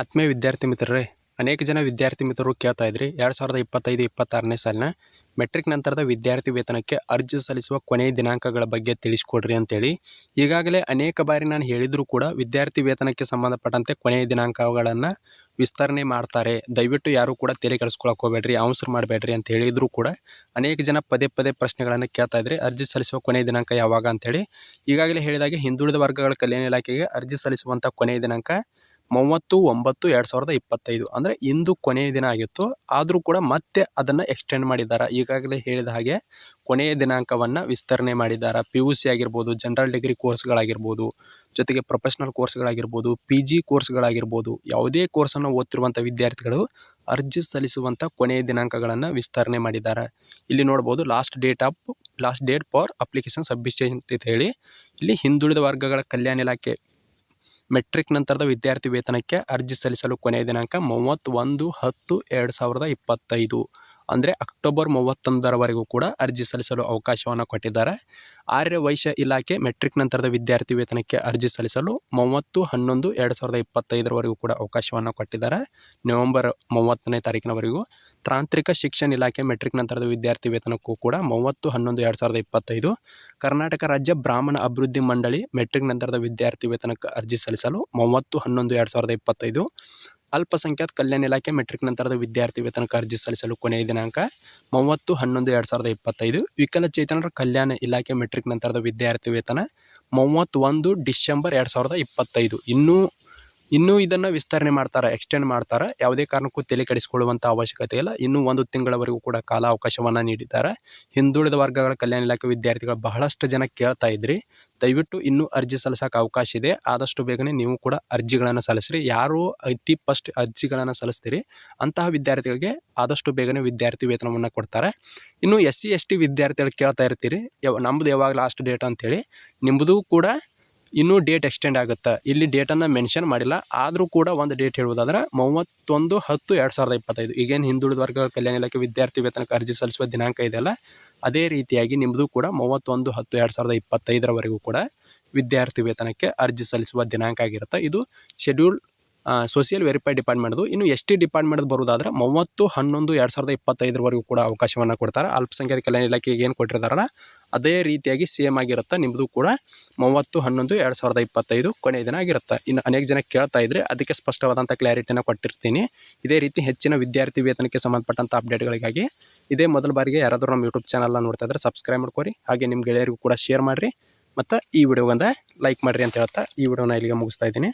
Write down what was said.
ಆತ್ಮೀಯ ವಿದ್ಯಾರ್ಥಿ ಮಿತ್ರರೇ, ಅನೇಕ ಜನ ವಿದ್ಯಾರ್ಥಿ ಮಿತ್ರರು ಕೇಳ್ತಾ ಇದ್ರಿ, ಎರಡು ಸಾವಿರದ ಇಪ್ಪತ್ತೈದು, ಇಪ್ಪತ್ತಾರನೇ ಸಾಲಿನ ಮೆಟ್ರಿಕ್ ನಂತರದ ವಿದ್ಯಾರ್ಥಿ ವೇತನಕ್ಕೆ ಅರ್ಜಿ ಸಲ್ಲಿಸುವ ಕೊನೆಯ ದಿನಾಂಕಗಳ ಬಗ್ಗೆ ತಿಳಿಸ್ಕೊಡ್ರಿ ಅಂತೇಳಿ. ಈಗಾಗಲೇ ಅನೇಕ ಬಾರಿ ನಾನು ಹೇಳಿದರೂ ಕೂಡ ವಿದ್ಯಾರ್ಥಿ ವೇತನಕ್ಕೆ ಸಂಬಂಧಪಟ್ಟಂತೆ ಕೊನೆಯ ದಿನಾಂಕಗಳನ್ನು ವಿಸ್ತರಣೆ ಮಾಡ್ತಾರೆ. ದಯವಿಟ್ಟು ಯಾರೂ ಕೂಡ ತಲೆ ಕೆಡಿಸ್ಕೊಳಕ್ಕೆ ಹೋಗ್ಬೇಡ್ರಿ ಆನ್ಸರ್ ಮಾಡಬೇಡ್ರಿ ಅಂತ ಹೇಳಿದರೂ ಕೂಡ ಅನೇಕ ಜನ ಪದೇ ಪದೇ ಪ್ರಶ್ನೆಗಳನ್ನು ಕೇಳ್ತಾ ಇದ್ರಿ, ಅರ್ಜಿ ಸಲ್ಲಿಸುವ ಕೊನೆಯ ದಿನಾಂಕ ಯಾವಾಗ ಅಂತೇಳಿ. ಈಗಾಗಲೇ ಹೇಳಿದಾಗೆ ಹಿಂದುಳಿದ ವರ್ಗಗಳ ಕಲ್ಯಾಣ ಇಲಾಖೆಗೆ ಅರ್ಜಿ ಸಲ್ಲಿಸುವಂಥ ಕೊನೆಯ ದಿನಾಂಕ ಮೂವತ್ತು, ಒಂಬತ್ತು, ಎರಡು ಸಾವಿರದ ಇಪ್ಪತ್ತೈದು. ಅಂದರೆ ಇಂದು ಕೊನೆಯ ದಿನ ಆಗಿತ್ತು. ಆದರೂ ಕೂಡ ಮತ್ತೆ ಅದನ್ನು ಎಕ್ಸ್ಟೆಂಡ್ ಮಾಡಿದ್ದಾರೆ ಈಗಾಗಲೇ ಹೇಳಿದ ಹಾಗೆ ಕೊನೆಯ ದಿನಾಂಕವನ್ನು ವಿಸ್ತರಣೆ ಮಾಡಿದ್ದಾರೆ ಪಿ ಯು ಸಿ ಆಗಿರ್ಬೋದು ಜನರಲ್ ಡಿಗ್ರಿ ಕೋರ್ಸ್ಗಳಾಗಿರ್ಬೋದು ಜೊತೆಗೆ ಪ್ರೊಫೆಷ್ನಲ್ ಕೋರ್ಸ್ಗಳಾಗಿರ್ಬೋದು ಪಿ ಜಿ ಕೋರ್ಸ್ಗಳಾಗಿರ್ಬೋದು ಯಾವುದೇ ಕೋರ್ಸನ್ನು ಓದ್ತಿರುವಂಥ ವಿದ್ಯಾರ್ಥಿಗಳು ಅರ್ಜಿ ಸಲ್ಲಿಸುವಂಥ ಕೊನೆಯ ದಿನಾಂಕಗಳನ್ನು ವಿಸ್ತರಣೆ ಮಾಡಿದ್ದಾರೆ ಇಲ್ಲಿ ನೋಡ್ಬೋದು last date of last date for application submission ಅಂತ ಹೇಳಿ, ಇಲ್ಲಿ ಹಿಂದುಳಿದ ವರ್ಗಗಳ ಕಲ್ಯಾಣ ಇಲಾಖೆ ಮೆಟ್ರಿಕ್ ನಂತರದ ವಿದ್ಯಾರ್ಥಿ ವೇತನಕ್ಕೆ ಅರ್ಜಿ ಸಲ್ಲಿಸಲು ಕೊನೆಯ ದಿನಾಂಕ ಮೂವತ್ತೊಂದು ಹತ್ತು ಎರಡು ಸಾವಿರದ ಇಪ್ಪತ್ತೈದು. ಅಂದರೆ ಅಕ್ಟೋಬರ್ ಮೂವತ್ತೊಂದರವರೆಗೂ ಕೂಡ ಅರ್ಜಿ ಸಲ್ಲಿಸಲು ಅವಕಾಶವನ್ನು ಕೊಟ್ಟಿದ್ದಾರೆ. ಆರ್ಯ ವೈಶ್ಯ ಇಲಾಖೆ ಮೆಟ್ರಿಕ್ ನಂತರದ ವಿದ್ಯಾರ್ಥಿ ವೇತನಕ್ಕೆ ಅರ್ಜಿ ಸಲ್ಲಿಸಲು ಮೂವತ್ತು ಹನ್ನೊಂದು ಎರಡು ಸಾವಿರದ ಇಪ್ಪತ್ತೈದರವರೆಗೂ ಕೂಡ ಅವಕಾಶವನ್ನು ಕೊಟ್ಟಿದ್ದಾರೆ. ನವೆಂಬರ್ ಮೂವತ್ತನೇ ತಾರೀಕಿನವರೆಗೂ ತಾಂತ್ರಿಕ ಶಿಕ್ಷಣ ಇಲಾಖೆ ಮೆಟ್ರಿಕ್ ನಂತರದ ವಿದ್ಯಾರ್ಥಿ ವೇತನಕ್ಕೂ ಕೂಡ ಮೂವತ್ತು ಹನ್ನೊಂದು ಎರಡು ಸಾವಿರದ ಇಪ್ಪತ್ತೈದು. ಕರ್ನಾಟಕ ರಾಜ್ಯ ಬ್ರಾಹ್ಮಣ ಅಭಿವೃದ್ಧಿ ಮಂಡಳಿ ಮೆಟ್ರಿಕ್ ನಂತರದ ವಿದ್ಯಾರ್ಥಿ ವೇತನಕ್ಕೆ ಅರ್ಜಿ ಸಲ್ಲಿಸಲು ಮೂವತ್ತು, ಹನ್ನೊಂದು, ಎರಡು ಸಾವಿರದ ಇಪ್ಪತ್ತೈದು ಅಲ್ಪಸಂಖ್ಯಾತ ಕಲ್ಯಾಣ ಇಲಾಖೆ ಮೆಟ್ರಿಕ್ ನಂತರದ ವಿದ್ಯಾರ್ಥಿ ವೇತನಕ್ಕೆ ಅರ್ಜಿ ಸಲ್ಲಿಸಲು ಕೊನೆಯ ದಿನಾಂಕ ಮೂವತ್ತು, ಹನ್ನೊಂದು, ಎರಡು ಸಾವಿರದ ಇಪ್ಪತ್ತೈದು ವಿಕಲಚೇತನರ ಕಲ್ಯಾಣ ಇಲಾಖೆ ಮೆಟ್ರಿಕ್ ನಂತರದ ವಿದ್ಯಾರ್ಥಿ ವೇತನ ಮೂವತ್ತೊಂದು ಡಿಸೆಂಬರ್, ಎರಡು ಸಾವಿರದ ಇಪ್ಪತ್ತೈದು. ಇನ್ನೂ ಇನ್ನೂ ಇದನ್ನು ವಿಸ್ತರಣೆ ಮಾಡ್ತಾರೆ ಎಕ್ಸ್ಟೆಂಡ್ ಮಾಡ್ತಾರೆ. ಯಾವುದೇ ಕಾರಣಕ್ಕೂ ತಲೆ ಕೆಡಿಸಿಕೊಳ್ಳುವಂಥ ಅವಶ್ಯಕತೆ ಇಲ್ಲ. ಇನ್ನೂ ಒಂದು ತಿಂಗಳವರೆಗೂ ಕೂಡ ಕಾಲ ಅವಕಾಶವನ್ನು ನೀಡಿದ್ದಾರೆ. ಹಿಂದುಳಿದ ವರ್ಗಗಳ ಕಲ್ಯಾಣ ಇಲಾಖೆ ವಿದ್ಯಾರ್ಥಿಗಳು ಬಹಳಷ್ಟು ಜನ ಕೇಳ್ತಾ ಇದ್ರಿ. ದಯವಿಟ್ಟು ಇನ್ನೂ ಅರ್ಜಿ ಸಲ್ಲಿಸೋಕೆ ಅವಕಾಶ ಇದೆ. ಆದಷ್ಟು ಬೇಗನೆ ನೀವು ಕೂಡ ಅರ್ಜಿಗಳನ್ನು ಸಲ್ಲಿಸ್ರಿ. ಯಾರು ಅತಿ ಫಸ್ಟ್ ಅರ್ಜಿಗಳನ್ನು ಸಲ್ಲಿಸ್ತೀರಿ, ಅಂತಹ ವಿದ್ಯಾರ್ಥಿಗಳಿಗೆ ಆದಷ್ಟು ಬೇಗನೆ ವಿದ್ಯಾರ್ಥಿ ವೇತನವನ್ನು ಕೊಡ್ತಾರೆ. ಇನ್ನು ಎಸ್ ಸಿ ಎಸ್ ಟಿ ವಿದ್ಯಾರ್ಥಿಗಳು ಕೇಳ್ತಾ ಇರ್ತೀರಿ. ಯಾವ ನಮ್ಮದು ಯಾವಾಗ ಲಾಸ್ಟ್ ಡೇಟ್ ಅಂತೇಳಿ. ನಿಮ್ಮದು ಕೂಡ ಇನ್ನೂ ಡೇಟ್ ಎಕ್ಸ್ಟೆಂಡ್ ಆಗುತ್ತೆ? ಇಲ್ಲಿ ಡೇಟನ್ನು ಮೆನ್ಷನ್ ಮಾಡಿಲ್ಲ. ಆದರೂ ಕೂಡ ಒಂದು ಡೇಟ್ ಹೇಳುವುದಾದ್ರೆ, ಮೂವತ್ತೊಂದು ಹತ್ತು ಎರಡು ಸಾವಿರದ ಇಪ್ಪತ್ತೈದು. ಈಗೇನು ಹಿಂದುಳಿದ ವರ್ಗ, ಕಲ್ಯಾಣ ಇಲಾಖೆ ವಿದ್ಯಾರ್ಥಿ ವೇತನಕ್ಕೆ ಅರ್ಜಿ ಸಲ್ಲಿಸುವ ದಿನಾಂಕ ಇದೆಯಲ್ಲ, ಅದೇ ರೀತಿಯಾಗಿ ನಿಮ್ಮದು ಕೂಡ ಮೂವತ್ತೊಂದು ಹತ್ತು ಎರಡು ಸಾವಿರದ ಇಪ್ಪತ್ತೈದರವರೆಗೂ ಕೂಡ ವಿದ್ಯಾರ್ಥಿ ವೇತನಕ್ಕೆ ಅರ್ಜಿ ಸಲ್ಲಿಸುವ ದಿನಾಂಕ ಆಗಿರುತ್ತೆ. ಇದು ಶೆಡ್ಯೂಲ್ ಸೋಷಿಯಲ್ ವೆರಿಫೈ ಡಿಪಾರ್ಟ್ಮೆಂಟ್ದು ಇನ್ನು ಎಸ್ ಟಿ ಡಿಪಾರ್ಟ್ಮೆಂಟ್ ಬರೋದಾದ್ರೆ ಮೂವತ್ತು, ಹನ್ನೊಂದು, ಎರಡು ಸಾವಿರದ ಇಪ್ಪತ್ತೈದರವರೆಗೂ ಕೂಡ ಅವಕಾಶವನ್ನು ಕೊಡ್ತಾರೆ. ಅಲ್ಪಸಂಖ್ಯಾತ ಕಲ್ಯಾಣ ಇಲಾಖೆಗೆ ಏನು ಕೊಟ್ಟಿರ್ತಾರಲ್ಲ, ಅದೇ ರೀತಿಯಾಗಿ ಸೇಮ್ ಆಗಿರುತ್ತೆ. ನಿಮ್ಮದು ಕೂಡ ಮೂವತ್ತು, ಹನ್ನೊಂದು, ಎರಡು ಸಾವಿರದ ಇಪ್ಪತ್ತೈದು ಕೊನೆಯ ದಿನ ಆಗಿರುತ್ತೆ. ಇನ್ನು ಅನೇಕ ಜನ ಕೇಳ್ತಾ ಇದ್ರೆ ಅದಕ್ಕೆ ಸ್ಪಷ್ಟವಾದಂಥ ಕ್ಲಾರಿಟಿನ ಕೊಟ್ಟಿರ್ತೀನಿ. ಇದೇ ರೀತಿ ಹೆಚ್ಚಿನ ವಿದ್ಯಾರ್ಥಿ ವೇತನಕ್ಕೆ ಸಂಬಂಧಪಟ್ಟಂಥ ಅಪ್ಡೇಟ್ಗಳಿಗಾಗಿ ಇದೇ ಮೊದಲ ಬಾರಿಗೆ ಯಾರಾದರೂ ನಮ್ಮ ಯೂಟ್ಯೂಬ್ ಚಾನಲ್ನ ನೋಡ್ತಾ ಇದ್ರೆ ಸಬ್ಸ್ಕ್ರೈಬ್ ಮಾಡ್ಕೊರಿ. ಹಾಗೆ ನಿಮ್ಮ ಗೆಳೆಯರಿಗೂ ಕೂಡ ಶೇರ್ ಮಾಡಿರಿ. ಮತ್ತು ಈ ವಿಡಿಯೋಗಂದ ಲೈಕ್ ಮಾಡಿರಿ ಅಂತ ಹೇಳ್ತಾ ಈ ವಿಡಿಯೋನ ಇಲ್ಲಿಗೆ ಮುಗಿಸ್ತಾ ಇದ್ದೀನಿ.